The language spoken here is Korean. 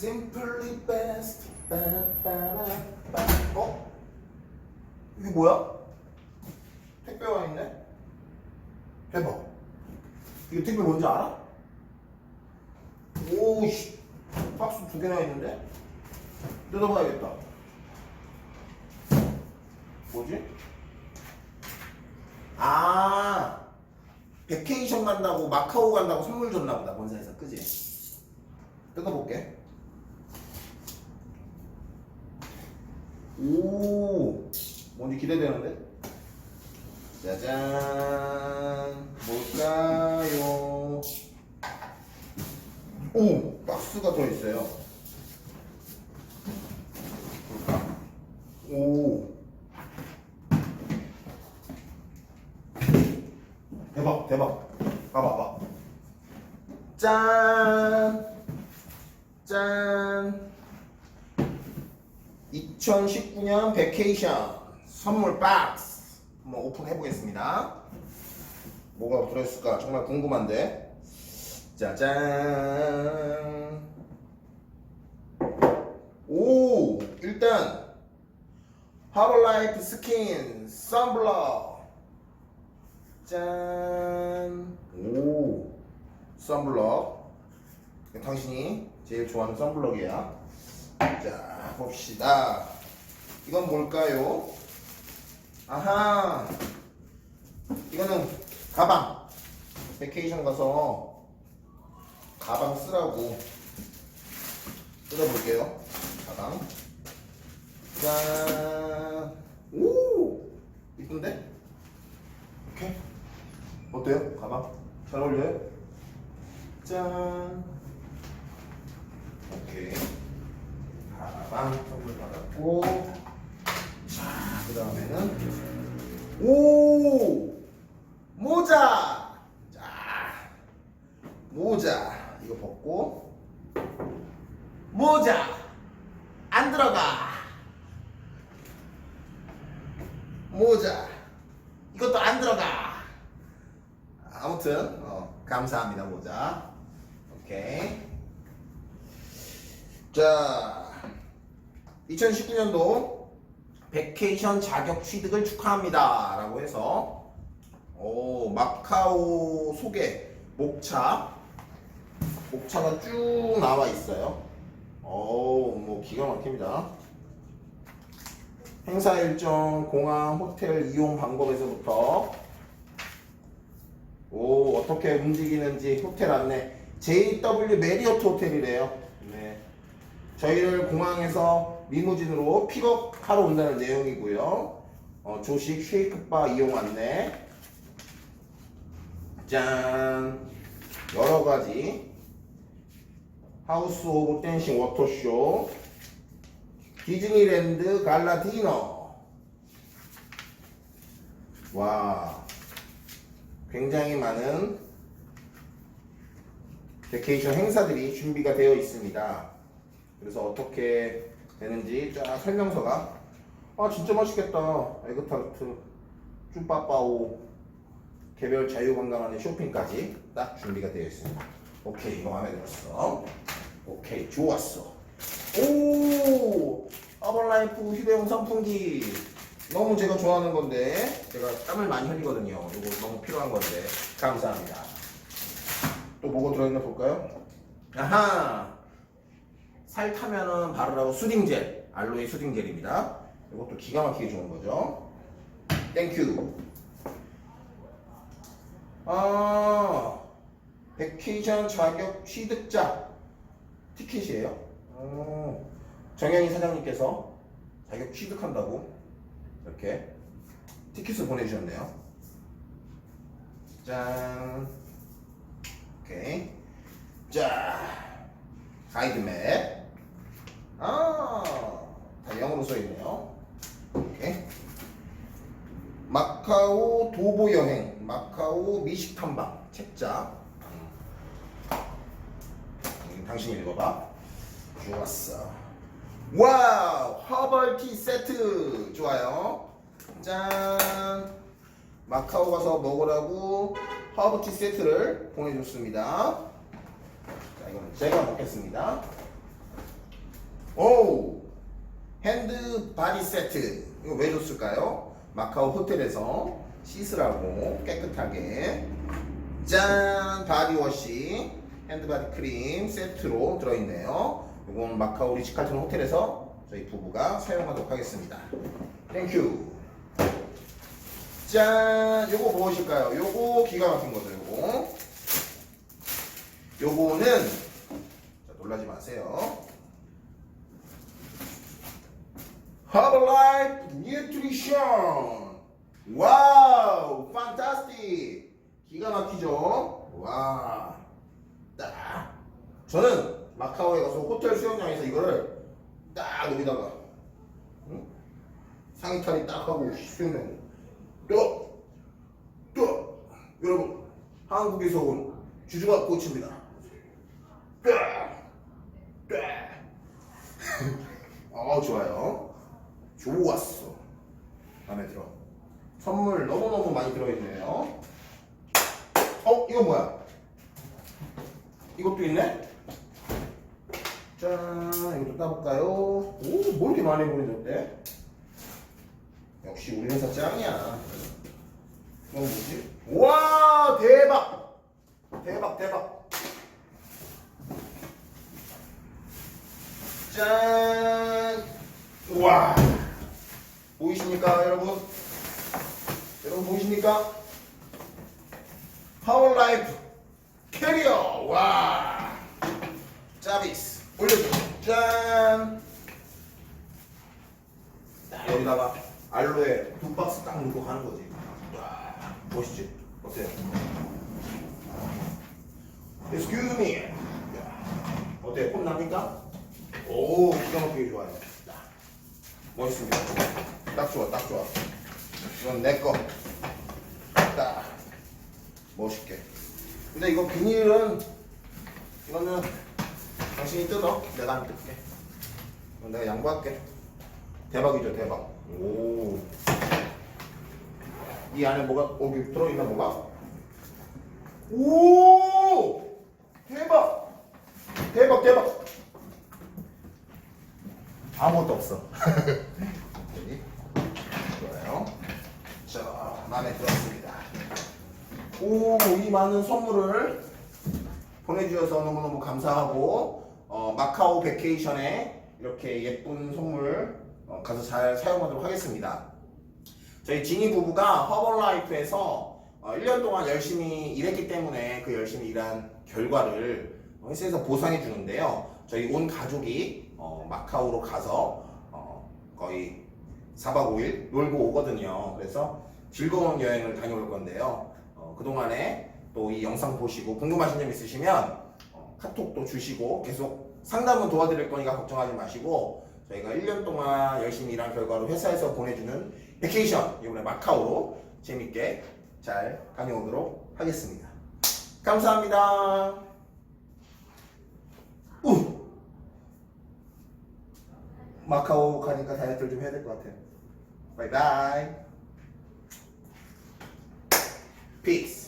Simply best. 빠빠라빠. 어? 이게 뭐야? 택배가 있네? 대박. 이거 택배 뭔지 알아? 오씨. 박스 두 개나 있는데? 뜯어봐야겠다. 뭐지? 아, 베케이션 간다고 마카오 간다고 선물 줬나 보다 본사에서 그지? 뜯어볼게. 오, 뭔지 기대되는데? 짜잔, 뭘까요? 오, 박스가 더 있어요. 오. 대박, 대박. 봐봐 봐. 짠! 짠! 2019년 베케이션 선물 박스 한번 오픈해 보겠습니다. 뭐가 들어있을까 정말 궁금한데. 짜잔. 오, 일단 하버라이프 스킨 선블럭. 짠. 오, 선블럭. 당신이 제일 좋아하는 선블럭이야. 자, 봅시다. 이건 뭘까요? 아하. 이거는 가방. 베케이션 가서 가방 쓰라고 뜯어볼게요. 가방. 짠. 오! 이쁜데? 이렇게. 어때요? 가방? 잘 어울려요? 짠. 오케이. 가방 선물 받았고. 자, 그 다음에는. 오! 모자! 자, 모자. 이거 벗고. 모자! 안 들어가! 모자. 이것도 안 들어가! 아무튼, 어, 감사합니다, 모자. 오케이. 자, 2019년도 베케이션 자격 취득을 축하합니다. 라고 해서, 오, 마카오 소개, 목차. 목차가 쭉 나와 있어요. 오, 뭐, 기가 막힙니다. 행사 일정, 공항, 호텔 이용 방법에서부터, 오, 어떻게 움직이는지 호텔 안내. JW 메리어트 호텔이래요. 네. 저희를 공항에서 리무진으로 픽업하러 온다는 내용이고요. 어, 조식 쉐이크바 이용 안내. 짠. 여러 가지. 하우스 오브 댄싱 워터쇼. 디즈니랜드 갈라 디너. 와. 굉장히 많은 베케이션 행사들이 준비가 되어 있습니다. 그래서 어떻게 되는지 쫙 설명서가 아 진짜 맛있겠다 에그타르트 쭈빠빠오 개별 자유관광하는 쇼핑까지 딱 준비가 되어 있습니다. 오케이 이거 마음에 들었어. 오케이 좋았어. 오 아벌라이프 휴대용 선풍기 너무 제가 좋아하는 건데 제가 땀을 많이 흘리거든요. 이거 너무 필요한 건데 감사합니다. 또 뭐가 들어있나 볼까요? 아하 살 타면은 바르라고 수딩젤 알로에 수딩젤입니다. 이것도 기가 막히게 좋은 거죠. 땡큐. 아 베케이션 자격 취득자 티켓이에요. 어, 정현희 사장님께서 자격 취득한다고 이렇게 티켓을 보내주셨네요. 짠. 오케이. 자, 가이드맵. 아, 다 영어로 써 있네요. 오케이. 마카오 도보 여행, 마카오 미식 탐방 책자. 음, 당신 읽어봐. 좋았어. 와우, 허벌티 세트 좋아요. 짠. 마카오 가서 먹으라고 허브티 세트를 보내줬습니다. 자, 이건 제가 먹겠습니다. 오 핸드 바디 세트 이거 왜 줬을까요? 마카오 호텔에서 씻으라고 깨끗하게 짠 바디워시 핸드 바디 크림 세트로 들어있네요. 이건 마카오 리치칼튼 호텔에서 저희 부부가 사용하도록 하겠습니다. 땡큐. 짠 요거 무엇일까요? 요거 기가 막힌 거죠. 요거 요거는 자, 놀라지 마세요. 허블라이프 뉴트리 션 와우! 판타스틱 기가 막히죠? 와. 딱. 저는 마카오에 가서 호텔 수영장에서 이거를 딱 여기다가 응? 상의탈이 딱 하고 수영장. 또, 또. 여러분 한국에서 온 주주가 꽃입니다. 딱, 딱. 어 좋아요. 좋았어 마음에 들어. 선물 너무너무 많이 들어있네요. 어 이거 뭐야? 이것도 있네? 짠 이것도 따볼까요? 오 뭐 이렇게 많이 보내줬대? 역시 우리 회사 짱이야. 이건 뭐지? 와 대박! 대박 대박. 짠. 우와 보이십니까 여러분? 여러분 보이십니까? 파워라이프 캐리어 와. 짜비스 올려줘. 짠. 딱 여기다가 알로에 두 박스 딱 넣고 가는 거지. 와 멋있지? 어때요 Excuse me. 어때? 폼 납니까? 오 기가 막히게 좋아요. 멋있습니다. 딱 좋아, 딱 좋아. 이건 내 거. 딱 멋있게. 근데 이거 비닐은 이거는 당신이 뜯어. 내가 안 뜯게. 내가 양보할게. 대박이죠, 대박. 오. 이 안에 뭐가 여기 들어있나 뭐가? 오! 대박! 대박, 대박! 아무것도 없어. 여기 좋아요. 자, 마음에 들었습니다. 오, 이 많은 선물을 보내주셔서 너무너무 감사하고 어, 마카오 베케이션에 이렇게 예쁜 선물 어, 가서 잘 사용하도록 하겠습니다. 저희 지니 부부가 허벌라이프에서 어, 1년 동안 열심히 일했기 때문에 그 열심히 일한 결과를 회사에서 보상해 주는데요. 저희 온 가족이 어, 마카오로 가서 어, 거의 4박 5일 놀고 오거든요. 그래서 즐거운 여행을 다녀올 건데요. 어, 그동안에 또 이 영상 보시고 궁금하신 점 있으시면 어, 카톡도 주시고 계속 상담은 도와드릴 거니까 걱정하지 마시고 저희가 1년 동안 열심히 일한 결과로 회사에서 보내주는 베케이션 이번에 마카오로 재밌게 잘 다녀오도록 하겠습니다. 감사합니다. 우! 마카오 가니까 다이어트를 좀 해야 될 것 같아요. 바이바이. Peace.